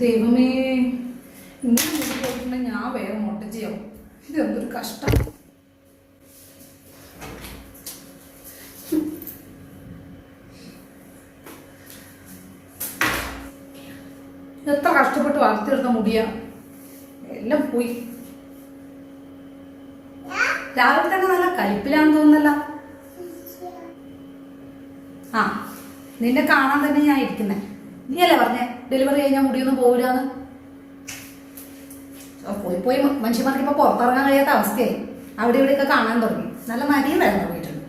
ദൈവമേ ഇങ്ങനെ പോയിട്ടുണ്ടെങ്കിൽ ഞാൻ വേറെ മുട്ട ചെയ്യാം. ഇതെന്തൊരു കഷ്ടം. എത്ര കഷ്ടപ്പെട്ട് വളർത്തിയെടുത്ത മുടിയാ. എല്ലാം പോയി. രാവിലെ തന്നെ നല്ല കലിപ്പിലാന്ന് തോന്നുന്നല്ല. ആ നിന്നെ കാണാൻ തന്നെ ഞാൻ ഇരിക്കുന്നേ. നീ നീയല്ലേ പറഞ്ഞേ? ഡെലിവറി കഴിഞ്ഞാൽ മുടിയൊന്നും പോകില്ലാന്ന് പോയി പോയി. മനുഷ്യന്മാർക്ക് ഇപ്പൊ പുറത്തിറങ്ങാൻ കഴിയാത്ത അവസ്ഥയായി. അവിടെ ഇവിടെയൊക്കെ കാണാൻ തുടങ്ങി. നല്ല നരിയുണ്ടായിരുന്നു പോയിട്ടുണ്ട്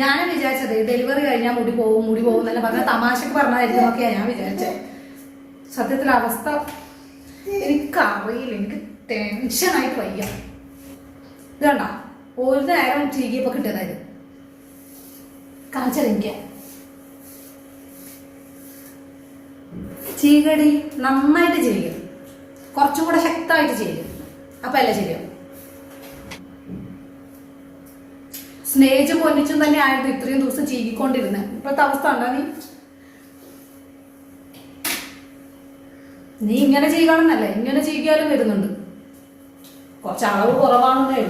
ഞാനും വിചാരിച്ചത് ഡെലിവറി കഴിഞ്ഞാൽ മുടി പോകും മുടി പോകും എന്നല്ല പറഞ്ഞ തമാശക്ക് പറഞ്ഞായിരുന്നു ഒക്കെയാണ് ഞാൻ വിചാരിച്ചത് സത്യത്തിൽ അവസ്ഥ എനിക്കറിയില്ല. എനിക്ക് ടെൻഷനായിട്ട് വയ്യ. ഇത് ഒരു നേരം ചീകിയപ്പോ കിട്ടിയതായിരുന്നു കാണിച്ചത് എനിക്ക്. ചീകടി നന്നായിട്ട് ചെയ്യും. കുറച്ചും കൂടെ ശക്തമായിട്ട് ചെയ്യും. അപ്പൊ അല്ല ശരിയാവും. സ്നേഹിച്ചും പൊന്നിച്ചും തന്നെ ആയിരുന്നു ഇത്രയും ദിവസം ചീകിക്കൊണ്ടിരുന്നത് ഇപ്പോഴത്തെ അവസ്ഥ ഉണ്ടോ നീ? നീ ഇങ്ങനെ ചെയ്യണമെന്നല്ല ഇങ്ങനെ ചെയ്യാലും വരുന്നുണ്ട്. കുറച്ച് അളവ് കുറവാണെന്നേ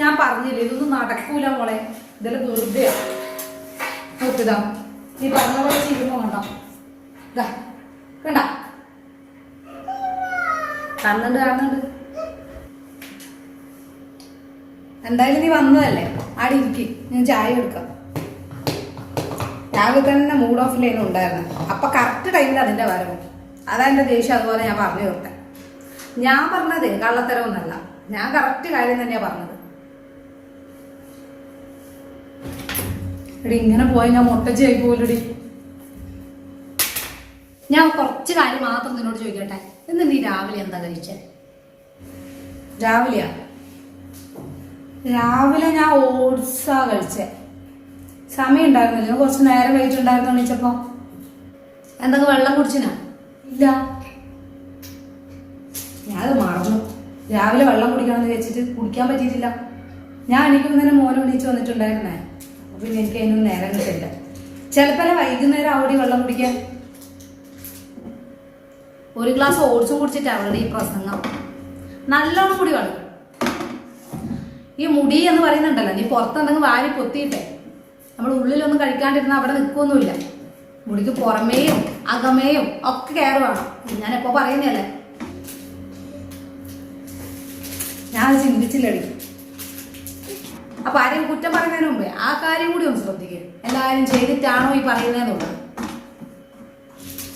ഞാൻ പറഞ്ഞില്ല ഇതൊന്നും നടക്കൂല മോളെ. ഇതെല്ലാം വെറുതെയാ. നോക്കിതാ നീ പറഞ്ഞ പോലെ ചെയ്യുമ്പോ കണ്ടോ? കണ്ട? കാണുന്നുണ്ട് എന്തായാലും നീ വന്നതല്ലേ? ആടെ ഇരിക്ക് ഞാൻ ചായ എടുക്കാം. രാവിലെ തന്നെ മൂഡ് ഓഫ് ലൈൻ ഉണ്ടായിരുന്നു. അപ്പൊ കറക്റ്റ് ടൈമിൽ അതിന്റെ വരവ്. അതാ എന്റെ ദേഷ്യം അതുപോലെ ഞാൻ പറഞ്ഞു തീർത്തേ. ഞാൻ പറഞ്ഞത് കള്ളത്തരമൊന്നല്ല. ഞാൻ കറക്റ്റ് കാര്യം തന്നെയാ പറഞ്ഞത്. എടി ഇങ്ങനെ പോയാൽ ഞാൻ മുട്ടച്ചായി പോലടി ഞാൻ കുറച്ച് കാര്യം മാത്രം നിന്നോട് ചോദിക്കട്ടെ? ഇന്ന് നീ രാവിലെ എന്താ കഴിച്ചേ? രാവിലെയാ? രാവിലെ ഞാൻ ഓട്സാ കഴിച്ചേ. സമയം ഉണ്ടായിരുന്നില്ല കുറച്ച് നേരം വൈകിട്ടുണ്ടായിരുന്നു എണീച്ചപ്പോ. എന്തൊക്കെ വെള്ളം കുടിച്ചിനാ? ഇല്ല. ഞാനത് മറന്നു. രാവിലെ വെള്ളം കുടിക്കണമെന്ന് വെച്ചിട്ട് കുടിക്കാൻ പറ്റിയിട്ടില്ല. ഞാൻ എണീക്കുമ്പോൾ തന്നെ മോനെ വിളിച്ച് വന്നിട്ടുണ്ടായിരുന്നേ. പിന്നെ എനിക്ക് അതിനൊന്നും നേരം കിട്ടില്ല വൈകുന്നേരം അവിടെ വെള്ളം കുടിക്കാൻ. ഒരു ഗ്ലാസ് ഓട്സ് കുടിച്ചിട്ട് അവളുടെ ഈ പ്രസംഗം. നല്ലോണം കൂടി വേണം ഈ മുടി എന്ന് പറയുന്നുണ്ടല്ലോ നീ പുറത്തെന്തെങ്കിലും വാരി പൊത്തിയിട്ടെ. നമ്മൾ ഉള്ളിലൊന്നും കഴിക്കാണ്ടിരുന്ന അവിടെ നിൽക്കൊന്നുമില്ല മുടിക്ക് പുറമേയും അകമേയും ഒക്കെ കെയർ വേണം. ഞാൻ എപ്പോ പറയുന്നല്ലേ ഞാൻ ചിന്തിച്ചില്ലടി. അപ്പൊ ആരെയും കുറ്റം പറയുന്നതിന് മുമ്പേ ആ കാര്യം കൂടി ഒന്ന് ശ്രദ്ധിക്കുക എല്ലാവരും ചെയ്തിട്ടാണോ ഈ പറയുന്നതെന്നുള്ളത്.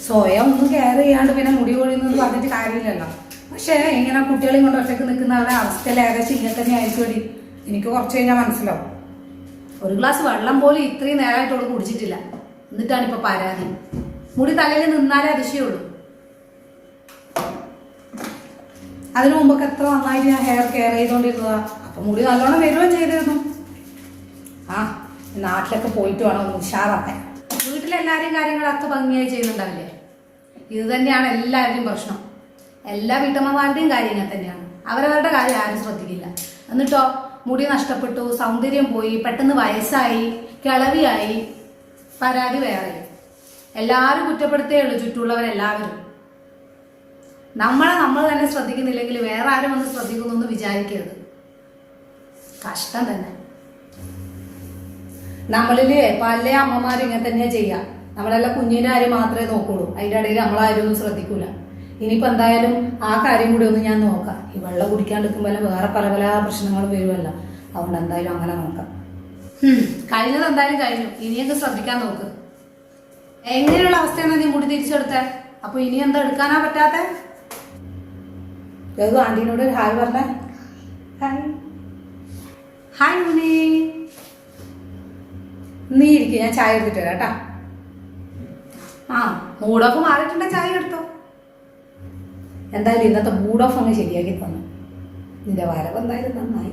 സ്വയം ഒന്നും കെയർ ചെയ്യാണ്ട് പിന്നെ മുടി കൊഴിയുന്നു പറഞ്ഞിട്ട് കാര്യമില്ലല്ലോ. പക്ഷേ ഇങ്ങനെ കുട്ടികളെയും കൊണ്ട് ഒറ്റയ്ക്ക് നിൽക്കുന്നവരുടെ അവസ്ഥയിൽ ഏകദേശം ഇങ്ങനെ തന്നെ ആയിരിക്കും എനിക്ക് കുറച്ച് കഴിഞ്ഞാൽ മനസ്സിലാവും. ഒരു ഗ്ലാസ് വെള്ളം പോലും ഇത്രയും നേരമായിട്ടുള്ള കുടിച്ചിട്ടില്ല. എന്നിട്ടാണ് ഇപ്പൊ പരാതി. മുടി തലയിൽ നിന്നാലേ അതിശയുള്ളൂ അതിനു മുമ്പൊക്കെ എത്ര നന്നായിട്ട് ഞാൻ ഹെയർ കെയർ ചെയ്തുകൊണ്ടിരുന്നതാ അപ്പൊ മുടി നല്ലോണം വരുവോ ചെയ്തിരുന്നു. ആ നാട്ടിലൊക്കെ പോയിട്ട് വേണം ഒന്ന് ഉഷാറാക്കാൻ. കാര്യങ്ങൾ കാര്യങ്ങളൊക്കെ ഭംഗിയായി ചെയ്യുന്നുണ്ടാവില്ലേ? ഇത് തന്നെയാണ് എല്ലാവരുടെയും പ്രശ്നം. എല്ലാ വീട്ടമ്മമാരുടെയും കാര്യങ്ങൾ തന്നെയാണ്. അവരവരുടെ കാര്യം ആരും ശ്രദ്ധിക്കില്ല. എന്നിട്ടോ മുടി നഷ്ടപ്പെട്ടു സൗന്ദര്യം പോയി പെട്ടെന്ന് വയസ്സായി കിളവിയായി പരാതി വേറെ എല്ലാവരും കുറ്റപ്പെടുത്തേ ഉള്ളൂ ചുറ്റുമുള്ളവരെല്ലാവരും. നമ്മളെ നമ്മൾ തന്നെ ശ്രദ്ധിക്കുന്നില്ലെങ്കിൽ വേറെ ആരും വന്ന് ശ്രദ്ധിക്കുന്നു എന്ന് വിചാരിക്കരുത്. കഷ്ടം തന്നെ. നമ്മളിൽ പല അമ്മമാരും ഇങ്ങനെ തന്നെ ചെയ്യാം. നമ്മളെല്ലാം കുഞ്ഞിനെ കാര്യം മാത്രമേ നോക്കുള്ളൂ. അതിന്റെ ഇടയിൽ നമ്മളാരും ഒന്നും ശ്രദ്ധിക്കൂല. ഇനിയിപ്പോൾ എന്തായാലും ആ കാര്യം കൂടി ഒന്ന് ഞാൻ നോക്കാം. ഈ വെള്ളം കുടിക്കാണ്ടിരിക്കുമ്പോൾ വേറെ പല പല പ്രശ്നങ്ങളും വരുമല്ലോ. അതുകൊണ്ട് എന്തായാലും അങ്ങനെ നോക്കാം. കഴിഞ്ഞത് എന്തായാലും കഴിഞ്ഞു. ഇനിയൊക്കെ ശ്രദ്ധിക്കാൻ നോക്ക്. എങ്ങനെയുള്ള അവസ്ഥയാണ് നീ മുടി തിരിച്ചെടുത്തേ? അപ്പോൾ ഇനി എന്താ എടുക്കാനാ പറ്റാത്ത? ആന്റീനോട് ഒരു ഹായ് പറഞ്ഞേ. ഹായ്. ഹായ് മുനി. നീ ഇരിക്കുക ഞാൻ ചായ എടുത്തിട്ട് വരാം കേട്ടാ. ആ മൂഡ് ഓഫ് മാറിയിട്ടുണ്ടെ ചായ എടുത്തോ. എന്തായാലും ഇന്നത്തെ മൂഡ് ഓഫ് അങ്ങ് ശരിയാക്കി തന്നു. നിന്റെ വരവ് എന്തായാലും നന്നായി.